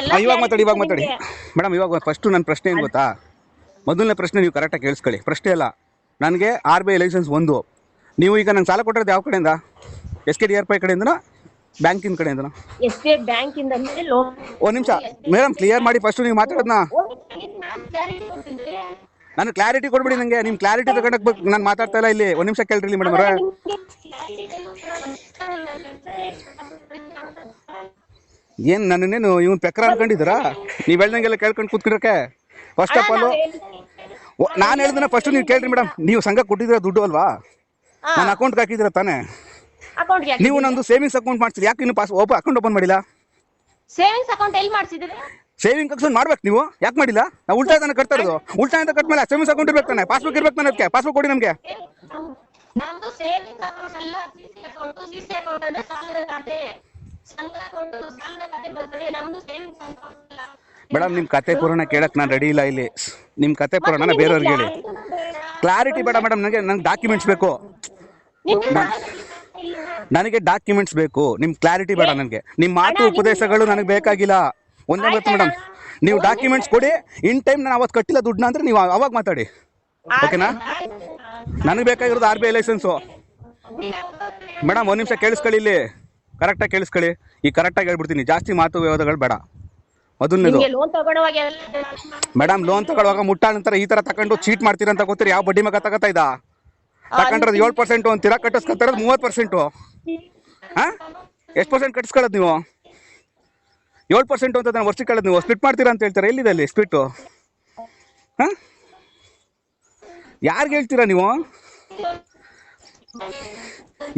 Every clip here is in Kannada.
ಎಲ್ಲ ಇವಾಗ ಮಾತಾಡಿ ಇವಾಗ ಮಾತಾಡಿ. ಮೇಡಮ್ ಇವಾಗ ಫಸ್ಟ್ ನನ್ನ ಪ್ರಶ್ನೆ ಏನು ಗೊತ್ತಾ? ಮೊದಲನೇ ಪ್ರಶ್ನೆ ನೀವು ಕರೆಕ್ಟಾಗಿ ಕೇಳಿಸ್ಕೊಳ್ಳಿ. ಪ್ರಶ್ನೆ ಅಲ್ಲ ನನಗೆ ಆರ್ ಬಿ ಐ ಲೈಸೆನ್ಸ್ ಒಂದು. ನೀವು ಈಗ ನಂಗೆ ಸಾಲ ಕೊಟ್ಟಿರೋದು ಯಾವ ಕಡೆಯಿಂದ? S K D R P ಕಡೆಯಿಂದನಾ? ಬ್ಯಾಂಕಿನ ಕಡೆಯಿಂದನಾ? ಎಸ್ ಬಿ ಐ ಬ್ಯಾಂಕ್ ಇಂದ ಲೋನ್ ಒಂದು ನಿಮಿಷ. ಮೇಡಮ್ ಕ್ಲಿಯರ್ ಮಾಡಿ ಫಸ್ಟ್ ನೀವು ಮಾತಾಡೋದನ್ನ ನಾನು ಕ್ಲಾರಿಟಿ ಕೊಡ್ಬಿಡಿ ನನಗೆ ನಿಮ್ಮ ಕ್ಲಾರಿಟಿ ತಗೊಂಡಕ್ಕೆ ಬೇಕು ನಾನು ಮಾತಾಡ್ತಾ ಇಲ್ಲ ಇಲ್ಲಿ. ಒಂದು ನಿಮಿಷ ಕೇಳ್ರಿ ಮೇಡಮ್ ಅವರೇ. ಏನು ನನ್ನೇನು ಇವನ್ ಪೆಕ್ರ ಅನ್ಕೊಂಡಿದ್ದೀರಾ? ನೀವು ಹೇಳ್ದಂಗೆಲ್ಲ ಕೇಳ್ಕೊಂಡು ಕೂತ್ಕೊಂಡ್ರಕ್ಕೆ ಫಸ್ಟ್ ಆಫ್ ಆಲ್ ನಾನು ಹೇಳಿದ್ರೆ ಫಸ್ಟ್ ನೀವು ಕೇಳ್ರಿ ಮೇಡಮ್ ನೀವು ಸಂಘ ಕೊಟ್ಟಿದ್ರ ದುಡ್ಡು ಅಲ್ವಾ? ನನ್ನ ಅಕೌಂಟ್ಗೆ ಹಾಕಿದ್ರ ತಾನೇ? ನೀವು ನಂದು ಸೇವಿಂಗ್ಸ್ ಅಕೌಂಟ್ ಮಾಡ್ತೀರಿ ಯಾಕೆ ಇನ್ನು ಪಾಸ್ ಓಪನ್ ಅಕೌಂಟ್ ಓಪನ್ ಮಾಡಿಲ್ಲ? ಸೇವಿಂಗ್ಸ್ ಅಕೌಂಟ್ ಎಲ್ಲಿ ಮಾಡ್ಸಿದ್ರಿ ಸೇವಿಂಗ್ ಅಕೌಂಟ್ ಮಾಡ್ಬೇಕು ನೀವು. ಯಾಕೆ ಮಾಡಿಲ್ಲ? ನಾವು ಉಲ್ಟಾ ತಾನೆ ಕಟ್ತಾ ಇರೋದು. ಉಲ್ಟಾ ಅಂತ ಕಟ್ಮೇಲೆ ಸೇವಿಂಗ್ಸ್ ಅಕೌಂಟ್ ಇರ್ಬೇಕು ತಾನೆ? ಪಾಸ್ಬುಕ್ ಇರ್ಬೇಕು ತಾನೆ ಅದಕ್ಕೆ? ಪಾಸ್ಬುಕ್ ಕೊಡಿ ನಮಗೆ. ಸೇವಿಂಗ್ಸ್ ಅಕೌಂಟ್ ಅಲ್ಲ ಸಿಸಿ ಅಕೌಂಟ್ ಸಿಸಿ ಅಕೌಂಟ್ ಅಂದ್ರೆ ಸಾಲದ ಖಾತೆ. ಸಂಘ ಅಕೌಂಟ್ ಸಾಲದ ಮೇಡಮ್ ನಿಮ್ಮ ಕತೆ ಪುರಾಣ ಕೇಳಕ್ಕೆ ನಾನು ರೆಡಿ ಇಲ್ಲ ಇಲ್ಲಿ. ನಿಮ್ಮ ಕತೆ ಪುರಾಣ ಬೇರೆಯವ್ರಿಗೆ ಹೇಳಿ. ಕ್ಲಾರಿಟಿ ಬೇಡ. ಮೇಡಮ್ ನನಗೆ ನಂಗೆ ಡಾಕ್ಯುಮೆಂಟ್ಸ್ ಬೇಕು. ನನಗೆ ಡಾಕ್ಯುಮೆಂಟ್ಸ್ ಬೇಕು. ನಿಮ್ಮ ಕ್ಲಾರಿಟಿ ಬೇಡ ನನಗೆ. ನಿಮ್ಮ ಮಾತು ಉಪದೇಶಗಳು ನನಗೆ ಬೇಕಾಗಿಲ್ಲ. ಒಂದೇ ಗೊತ್ತು ಮೇಡಮ್ ನೀವು ಡಾಕ್ಯುಮೆಂಟ್ಸ್ ಕೊಡಿ ಇನ್ ಟೈಮ್ ನಾನು ಅವತ್ತು ಕಟ್ಟಿಲ್ಲ ದುಡ್ಡನ್ನ ಅಂದ್ರೆ ನೀವು ಅವಾಗ ಮಾತಾಡಿ. ಓಕೆನಾ ನನಗೆ ಬೇಕಾಗಿರೋದು R B I licence madam ಒಂದು ನಿಮಿಷ ಕೇಳಿಸ್ಕೊಳ್ಳಿ ಇಲ್ಲಿ. ಕರೆಕ್ಟಾಗಿ ಕೇಳಿಸ್ಕೊಳ್ಳಿ. ಈ ಕರೆಕ್ಟಾಗಿ ಹೇಳ್ಬಿಡ್ತೀನಿ. ಜಾಸ್ತಿ ಮಾತು ವ್ಯವಹಾರಗಳು ಬೇಡ. ಮೊದಲನೇದು. ಲೋನ್ ತಗೊಳ್ಳುವಾಗ ಮೇಡಮ್ ಲೋನ್ ತಗೊಳ್ಳುವಾಗ ಮುಟ್ಟಾಳ ಅಂತಾರೆ ಈ ತರ ತಗೊಂಡು ಚೀಟ್ ಮಾಡ್ತೀರಂತ ಗೊತ್ತಿರಿ. ಯಾವ ಬಡ್ಡಿ ಮಗ ತಗೋತಾ ಇದ್ದ? ತಗೊಂಡ್ರದು ಏಳು ಪರ್ಸೆಂಟ್ ಅಂತೀರಾ ಕಟ್ಟಿಸ್ಕೊತಾರದು ಮೂವತ್ತು ಪರ್ಸೆಂಟು ಹಾಂ? ಎಷ್ಟು ಪರ್ಸೆಂಟ್ ಕಟ್ಟಿಸ್ಕೊಳ್ಳೋದು ನೀವು? ಏಳು ಪರ್ಸೆಂಟ್ ಅಂತ ನಾನು ವರ್ಷಕ್ಕೆ ಕೇಳೋದು ನೀವು. ಸ್ಪ್ಲಿಟ್ ಮಾಡ್ತೀರಾ ಅಂತ ಹೇಳ್ತಾರೆ? ಎಲ್ಲಿದೆ ಅಲ್ಲಿ ಸ್ಪ್ಲಿಟ್ಟು ಹಾಂ? ಯಾರಿಗೆ ಹೇಳ್ತೀರಾ ನೀವು?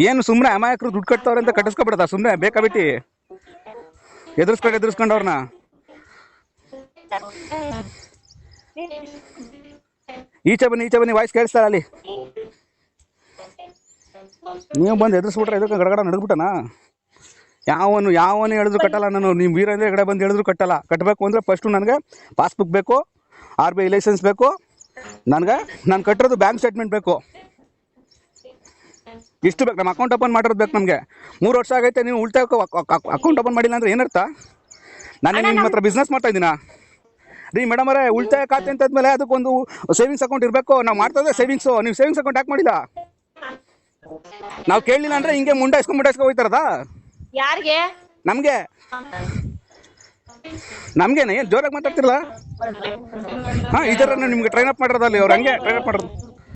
ಏನು ಸುಮ್ಮನೆ ಅಮಾಯಕರು ದುಡ್ಡು ಕಟ್ತಾವ್ರೆ ಅಂತ ಕಟ್ಟಿಸ್ಕೊಬಿಡದ? ಸುಮ್ಮನೆ ಬೇಕಾ ಬಿಟ್ಟು? ಎದುರಿಸ್ಕೊಂಡು ಎದುರಿಸ್ಕೊಂಡು ಅವ್ರನ್ನ ಈಚೆ ಬನ್ನಿ ಈಚೆ ಬನ್ನಿ ವಾಯ್ಸ್ ಕೇಳಿಸ್ತಾ ಅಲ್ಲಿ. ನೀವು ಬಂದು ಎದುರಿಸ್ಬಿಟ್ರೆ ಇದಕ್ಕೆ ಗಡಗಡ ನಡೆದ್ಬಿಟ್ಟನಾ? ಯಾವನು ಯಾವನು ಹೇಳಿದ್ರು ಕಟ್ಟಲ್ಲ ನಾನು. ನಿಮ್ಮ ವೀರೇಂದ್ರ ಕಡೆ ಬಂದು ಹೇಳಿದ್ರು ಕಟ್ಟಲ್ಲ. ಕಟ್ಟಬೇಕು ಅಂದರೆ ಫಸ್ಟು ನನಗೆ ಪಾಸ್ಬುಕ್ ಬೇಕು ಆರ್ ಬಿ ಐ ಲೈಸೆನ್ಸ್ ಬೇಕು. ನನಗೆ, ನಾನು ಕಟ್ಟಿರೋದು ಬ್ಯಾಂಕ್ ಸ್ಟೇಟ್ಮೆಂಟ್ ಬೇಕು. ಇಷ್ಟು ಬೇಕು ನಮ್ಮ ಅಕೌಂಟ್ ಓಪನ್ ಮಾಡಿರೋದು ಬೇಕು ನಮಗೆ. ಮೂರು ವರ್ಷ ಆಗೈತೆ ನೀವು ಉಲ್ಟಾ ಅಕೌಂಟ್ ಓಪನ್ ಮಾಡಿಲ್ಲ ಅಂದ್ರೆ ಏನರ್ಥ? ನಾನು ನಿಮ್ಮ ಹತ್ರ ಬಿಸ್ನೆಸ್ ಮಾಡ್ತಾ ಇದ್ದೀನಾ? ರೀ ಮೇಡಮ್ ಅವರೇ ಉಳಿತಾಯ ಖಾತೆ ಅಂತ ಆದ್ಮೇಲೆ ಅದಕ್ಕೊಂದು ಸೇವಿಂಗ್ಸ್ ಅಕೌಂಟ್ ಇರಬೇಕು. ನಾವು ಮಾಡ್ತಾ ಇದ್ದೆ ಸೇವಿಂಗ್ಸು ನೀವು ಸೇವಿಂಗ್ಸ್ ಅಕೌಂಟ್ ಯಾಕೆ ಮಾಡಿಲ್ಲ? ನಾವು ಕೇಳಲಿಲ್ಲ ಅಂದ್ರೆ ಹಿಂಗೆ ಮುಂಡಾಯಿಸ್ಕೊಂಡು ಮುಂಡಾಯಿಸ್ಕೊಂಡು ಹೋಯ್ತಾರದ ಯಾರಿಗೆ? ನಮಗೆ. ನಮಗೇನೆ? ಏನು ಜೋರಾಗಿ ಮಾತಾಡ್ತಿರಲ್ಲ? ಹಾಂ ಈ ಥರ ನಿಮ್ಗೆ ಟ್ರೈನ್ ಅಪ್ ಮಾಡಿರೋದಲ್ಲಿ ಅವ್ರು ಹಂಗೆ ಟ್ರೈನ್ ಅಪ್ ಮಾಡೋದು